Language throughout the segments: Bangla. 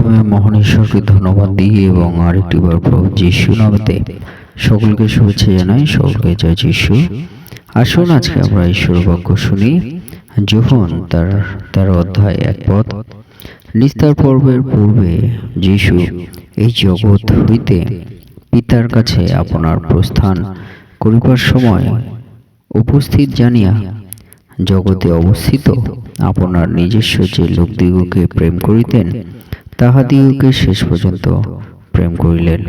প্রথমে মহান ঈশ্বরকে ধন্যবাদ দিই এবং আরেকটি বার প্রভু যিশু নামতে সকলকে শুভেচ্ছা জানাই, সকলকে জয় যিশু। আসুন আজকে আমরা ঈশ্বর বাক্য শুনি। যখন তার তার অধ্যায় এক পথ, নিস্তার পর্বের পূর্বে যিশু এই জগৎ হইতে পিতার কাছে আপনার প্রস্থান করিবার সময় উপস্থিত জানিয়া জগতে অবস্থিত আপনার নিজস্ব যে লোকদিগকে প্রেম করিতেন তাহাদিগকে শেষ পর্যন্ত প্রেম করিলেন।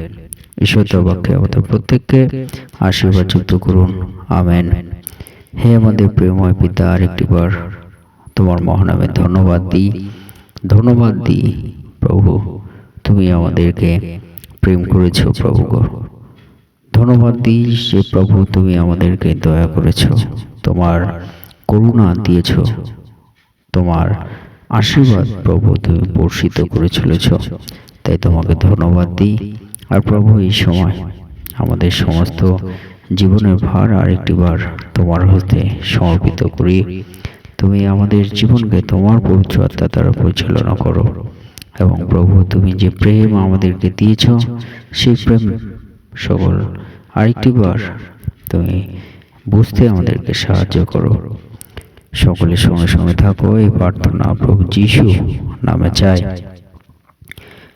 ঈশ্বর বাক্যে আমাদের প্রত্যেককে আশীর্বাদ যুক্ত করুন। আমেন। হে আমাদের প্রেময় পিতা, আরেকটিবার তোমার মহানামে ধন্যবাদ দিই। ধন্যবাদ দিই, প্রভু, তুমি আমাদেরকে প্রেম করেছ, প্রভু ধন্যবাদ দিই যে প্রভু, তুমি আমাদেরকে দয়া করেছ। তোমার করুণা দিয়েছ। তোমার আশীর্বাদ প্রভু তুমি বর্ষিত করে চলেছ। তাই তোমাকে ধন্যবাদ দিই। আর প্রভু, এই সময় আমাদের সমস্ত জীবনের ভার আরেকটি বার তোমার হতে সমর্পিত করি। তুমি আমাদের জীবনকে তোমার পবিত্র আত্মা দ্বারা পরিচালনা করো। এবং প্রভু, তুমি যে প্রেম আমাদেরকে দিয়েছ, সেই প্রেম সকল আরেকটি বার তুমি বুঝতে আমাদেরকে সাহায্য করো। সকলের সঙ্গে সঙ্গে থাকো, এই প্রার্থনা প্রভু যিশু নামে চাই।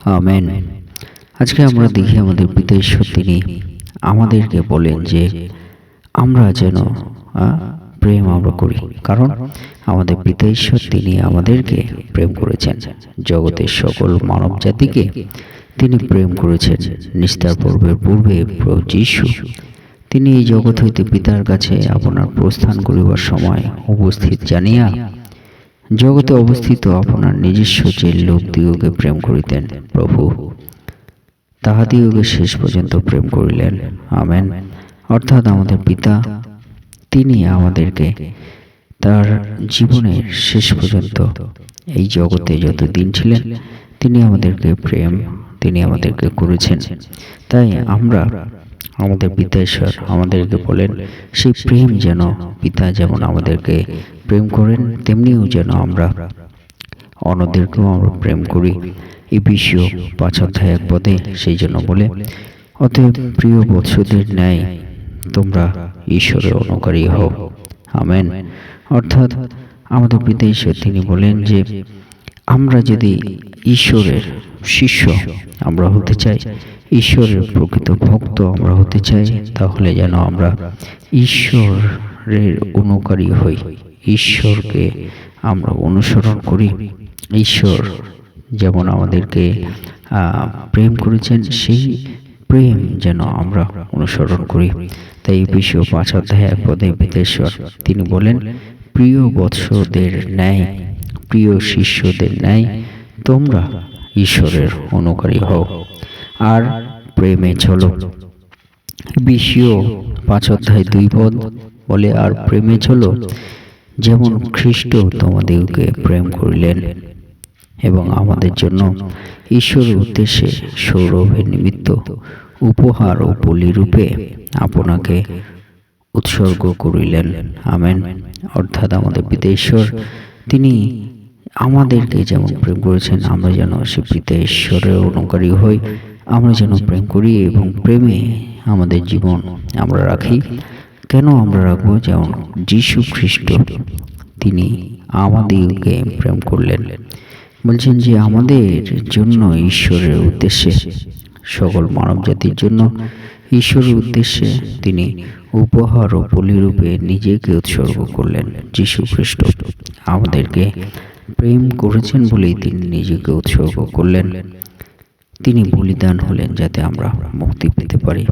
আমেন। আজকে আমরা দেখি আমাদের পিতা ঈশ্বর, তিনি আমাদেরকে বলেন যে আমরা যেন প্রেম আমরা করি। কারণ আমাদের পিতা ঈশ্বর, তিনি আমাদেরকে প্রেম করেছেন। জগতের সকল মানব জাতিকে তিনি প্রেম করেছেন। নিস্তার পর্বের পূর্বে প্রভু যিশু তিনি এই জগৎ হইতে পিতার কাছে আপনার প্রস্থান করিবার সময় উপস্থিত জানিয়া জগতে অবস্থিত আপনার নিজস্ব যে লোকদিগকে প্রেম করিতেন, প্রভু তাহাদিগকে শেষ পর্যন্ত প্রেম করিলেন। আমেন। অর্থাৎ আমাদের পিতা, তিনি আমাদেরকে তার জীবনের শেষ পর্যন্ত এই জগতে যত দিন ছিলেন, তিনি আমাদেরকে প্রেম, তিনি আমাদেরকে করেছেন। তাই আমরা আমাদের পিতা ঈশ্বর আমাদেরকে বলেন, সেই প্রেম যেন পিতা যেমন আমাদেরকে প্রেম করেন, তেমনিও যেন আমরা অন্যদেরকেও আমরা প্রেম করি। এই বিশ্ব পাঁচ অধ্যায় এক পদে সেই জন্য বলে, অতএব প্রিয় বৎসদের ন্যায় তোমরা ঈশ্বরের অনুকারী হও। আমেন। অর্থাৎ আমাদের পিতা ঈশ্বর তিনি বলেন যে, আমরা যদি ঈশ্বরের শিষ্য আমরা হতে চাই। ঈশ্বরের প্রকৃত ভক্ত আমরা হতে চাই। তাহলে যেন আমরা ঈশ্বরের অনুকারী হই। ঈশ্বরকে আমরা অনুসরণ করি। ঈশ্বর যেমন আমাদেরকে প্রেম করেছেন, সেই প্রেম যেন আমরা অনুসরণ করি। তাই বিশ্ব পাঁচ অধ্যায় এক পদে বিদেশ্বর তিনি বলেন, প্রিয় বৎসদের ন্যায়, প্রিয় শিষ্যদের ন্যায় তোমরা ঈশ্বরের অনুকারী হও। আর প্রেমে চলো বিশ্ব পাঁচ অধ্যায় দুই পদ বলে, আর প্রেমে চলো যেমন খ্রিস্ট তোমাদেরকে প্রেম করিলেন এবং আমাদের জন্য ঈশ্বরের উদ্দেশ্যে সৌরভের নিমিত্ত উপহার ও বলিরূপে আপনাকে উৎসর্গ করিলেন। আমেন। অর্থাৎ আমাদের পিতা ঈশ্বর তিনি আমাদেরকে যেমন প্রেম করেছেন, আমরা যেন সে পিতা ঈশ্বরের অনুকারী হই, আমরা যেন প্রেম করি এবং প্রেমে আমাদের জীবন আমরা রাখি। কেন আমরা রাখব? যেমন যীশু খ্রিস্ট, তিনি আমাদেরকে প্রেম করলেন। বলছেন যে আমাদের জন্য ঈশ্বরের উদ্দেশ্যে, সকল মানব জাতির জন্য ঈশ্বরের উদ্দেশ্যে তিনি উপহার ও বলিরূপে নিজেকে উৎসর্গ করলেন। যীশু খ্রিস্ট আমাদেরকে প্রেম করেছেন বলেই তিনি নিজেকে উৎসর্গ করলেন। তিনি বলিদান হলেন যাতে আমরা মুক্তি পেতে পারি।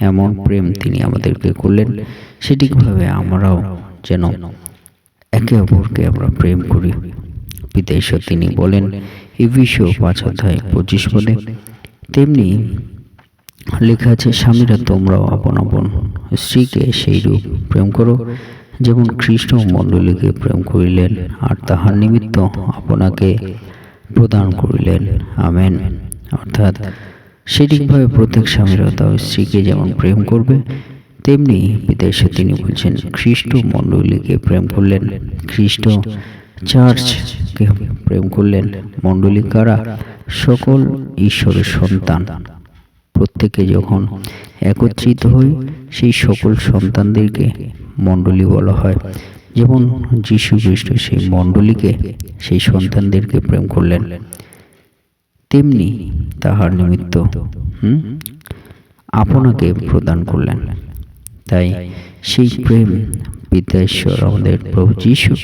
এমন প্রেম তিনি আমাদেরকে করলেন। সেটিভাবে আমরাও যেন একে অপরকে আমরা প্রেম করি। পিতা ঈশ্বর তিনি বলেন, এই বিশ্ব পাঁচ অধ্যায় পঁচিশ পদে তেমনি লেখা আছে, স্বামীরা তোমরাও আপন আপন স্ত্রীকে সেই রূপ প্রেম করো। যেমন খ্রিস্ট মণ্ডলীকে প্রেম করিলেন আর তাহার নিমিত্ত আপনাকে প্রদান করিলেন। আমেন। অর্থাৎ সেটিকভাবে প্রত্যেক স্বামীরা তার স্ত্রীকে যেমন প্রেম করবে, তেমনি বিদেশে তিনি বলছেন, খ্রিস্ট মণ্ডলীকে প্রেম করলেন। খ্রিস্ট চার্চকে প্রেম করলেন। মণ্ডলী কারা? সকল ঈশ্বরের সন্তান। প্রত্যেকে যখন একত্রিত হই, সেই সকল সন্তানদেরকে মণ্ডলী বলা হয়। যেমন যীশু খ্রিস্ট সেই মণ্ডলীকে, সেই সন্তানদেরকে প্রেম করলেন। তেমনি তাহার নিমিত্ত আপনাকে প্রদান করলেন। তাই সেই প্রেম পিতা ঈশ্বর আমাদের প্রভু যীশু,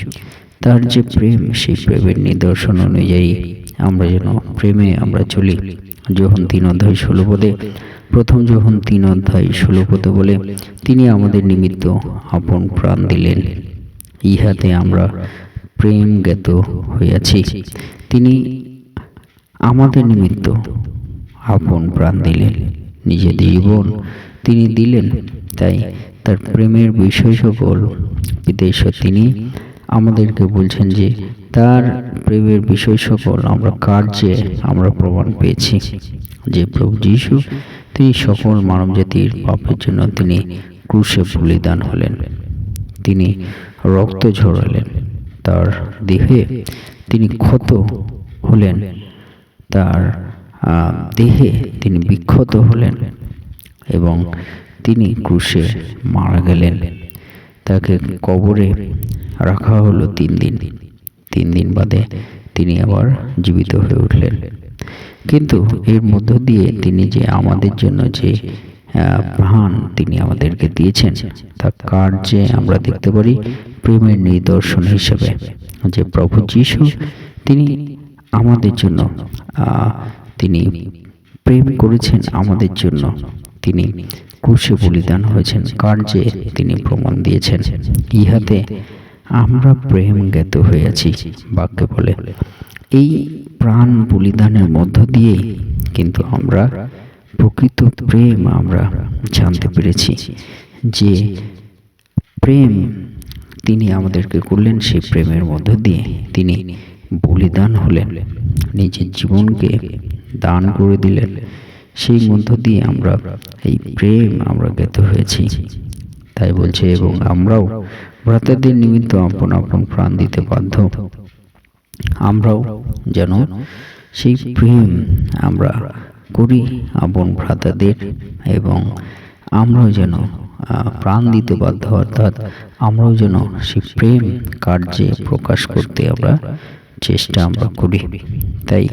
তার যে প্রেম, সেই প্রেমের নিদর্শন অনুযায়ী আমরা যেন প্রেমে আমরা চলি। যখন তিন অধ্যায় ষোলো পদে, প্রথম যখন তিন অধ্যায় ষোলো পদে বলে, তিনি আমাদের নিমিত্ত আপন প্রাণ দিলেন। ইহাতে আমরা প্রেম জ্ঞাত হইয়াছি। তিনি আমাদের নিমিত্ত আপন প্রাণ দিলেন। নিজের জীবন তিনি দিলেন। তাই তার প্রেমের বিষয় সকল বিদেশ তিনি আমাদেরকে বলছেন যে তার প্রেমের বিষয় সকল আমরা কার্যে আমরা প্রমাণ পেয়েছি যে প্রভু যীশু, তিনি সকল মানবজাতির পাপের জন্য তিনি ক্রুশে বলিদান হলেন। তিনি রক্ত ঝরালেন, তার দেহে তিনি ক্ষত হলেন, তার দেহে তিনি বিক্ষত হলেন এবং তিনি ক্রুশে মারা গেলেন। তাকে কবরে রাখা হলো তিন দিন। তিন দিন বাদে তিনি আবার জীবিত হয়ে উঠলেন। কিন্তু এর মধ্য দিয়ে তিনি যে আমাদের জন্য যে প্রাণ তিনি আমাদেরকে দিয়েছেন তা কার্যে আমরা দেখতে পারি প্রেমের নিদর্শন হিসেবে। যে প্রভু যিশু তিনি আমাদের জন্য তিনি প্রেম করেছেন আমাদের জন্য। তিনি ক্রুশে বলিদান হয়েছেন। কার্যে তিনি প্রমাণ দিয়েছেন। ইহাতে আমরা প্রেম জ্ঞাত হয়েছি বাক্যে বলে। এই প্রাণ বলিদানের মধ্য দিয়েই কিন্তু আমরা প্রকৃত প্রেম আমরা জানতে পেরেছি, যে প্রেম তিনি আমাদেরকে করলেন সেই প্রেমের মধ্য দিয়ে তিনি বলিদান হলেন। নিজের জীবনকে দান করে দিলেন। সেই মধ্য দিয়ে আমরা এই প্রেম আমরা জ্ঞাত হয়েছি। তাই বলছে, এবং আমরাও ভ্রাতাদের নিমিত্ত আপন আপন প্রাণ দিতে বাধ্য। আমরাও যেন সেই প্রেম আমরা করি আপন ভ্রাতাদের এবং আমরাও যেন প্রাণ দিতে বাধ্য। অর্থাৎ আমরাও যেন সেই প্রেম কার্যে প্রকাশ করতে আমরা চেষ্টা আমরা করি। তাই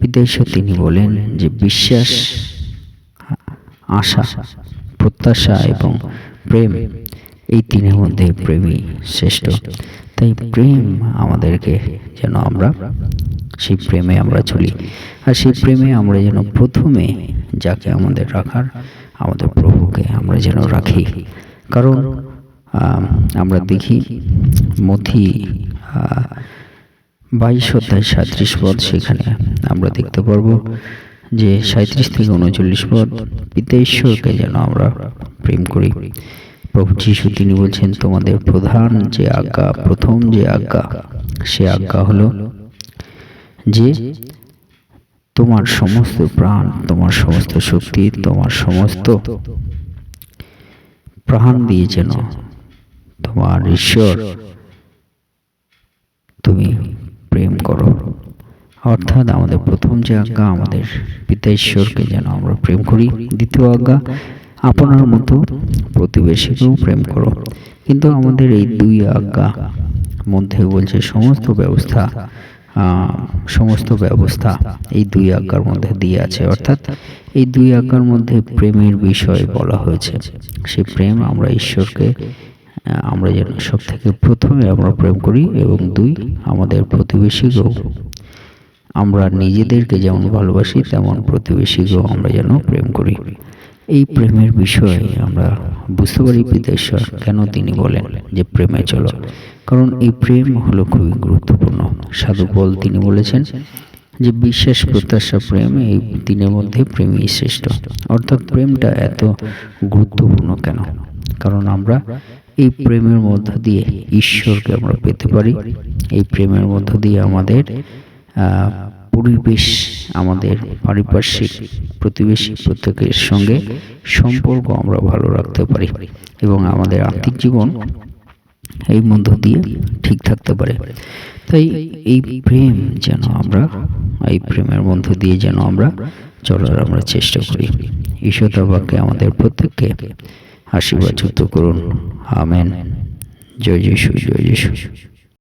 বিদেশে তিনি বলেন যে বিশ্বাস, আশা, প্রত্যাশা এবং প্রেম, এই তিনের মধ্যে প্রেমই শ্রেষ্ঠ। তাই প্রেম আমাদেরকে যেন আমরা, সেই প্রেমে আমরা চলি। আর সেই প্রেমে আমরা যেন প্রথমে যাকে আমাদের রাখার, আমাদের প্রভুকে আমরা যেন রাখি। কারণ আমরা দেখি মথি বাইশ অধ্যায় সাঁত্রিশ পদ সেখানে আমরা দেখতে পারব যে সাঁত্রিশ থেকে উনচল্লিশ পদ পিতা ঈশ্বরকে যেন আমরা প্রেম করি। প্রভু যিশু তিনি বলছেন, তোমাদের প্রধান যে আজ্ঞা, প্রথম যে আজ্ঞা, সে আজ্ঞা হলো যে তোমার সমস্ত প্রাণ, তোমার সমস্ত শক্তি, তোমার সমস্ত প্রাণ দিয়ে যেন তোমার ঈশ্বর তুমি প্রেম করো। অর্থাৎ আমাদের প্রথম যে আজ্ঞা আমাদের পিতা ঈশ্বরকে যেন আমরা প্রেম করি, দ্বিতীয় আজ্ঞা, আপনার মতো প্রতিবেশীকেও প্রেম করো। কিন্তু আমাদের এই দুই আজ্ঞা মধ্যে বলছে সমস্ত ব্যবস্থা সমস্ত ব্যবস্থা এই দুই আজ্ঞার মধ্যে দিয়ে আছে। অর্থাৎ এই দুই আজ্ঞার মধ্যে প্রেমের বিষয় বলা হয়েছে। সেই প্রেম আমরা ঈশ্বরকে আমরা যেন সব থেকে প্রথমে আমরা প্রেম করি এবং দুই, আমাদের প্রতিবেশীকেও আমরা নিজেদেরকে যেমন ভালোবাসি, তেমন প্রতিবেশীকেও আমরা যেন প্রেম করি। এই প্রেমের বিষয়ে আমরা বুঝতে পারি পিতেশ্বর কেন তিনি বলেন যে প্রেমে চলো। কারণ এই প্রেম হলো খুবই গুরুত্বপূর্ণ। সাধু বল তিনি বলেছেন যে বিশ্বাস প্রত্যাশা প্রেম এই দিনের মধ্যে প্রেমই শ্রেষ্ঠ। অর্থাৎ প্রেমটা এত গুরুত্বপূর্ণ কেন? কারণ আমরা এই প্রেমের মধ্য দিয়ে ঈশ্বরকে আমরা পেতে পারি। এই প্রেমের মধ্য দিয়ে আমাদের পরিবেশ, আমাদের পারিপার্শ্বিক প্রতিবেশী প্রত্যেকের সঙ্গে সম্পর্ক আমরা ভালো রাখতে পারি এবং আমাদের আর্থিক জীবন এই মধ্য দিয়ে ঠিক থাকতে পারে। তাই এই প্রেম যেন আমরা, এই প্রেমের মধ্য দিয়ে যেন আমরা চলার আমরা চেষ্টা করি। ঈশ্বর বাক্যে আমাদের প্রত্যেককে আশীর্বাদ করুন। আমেন। জয় যিশু জয় যিশু।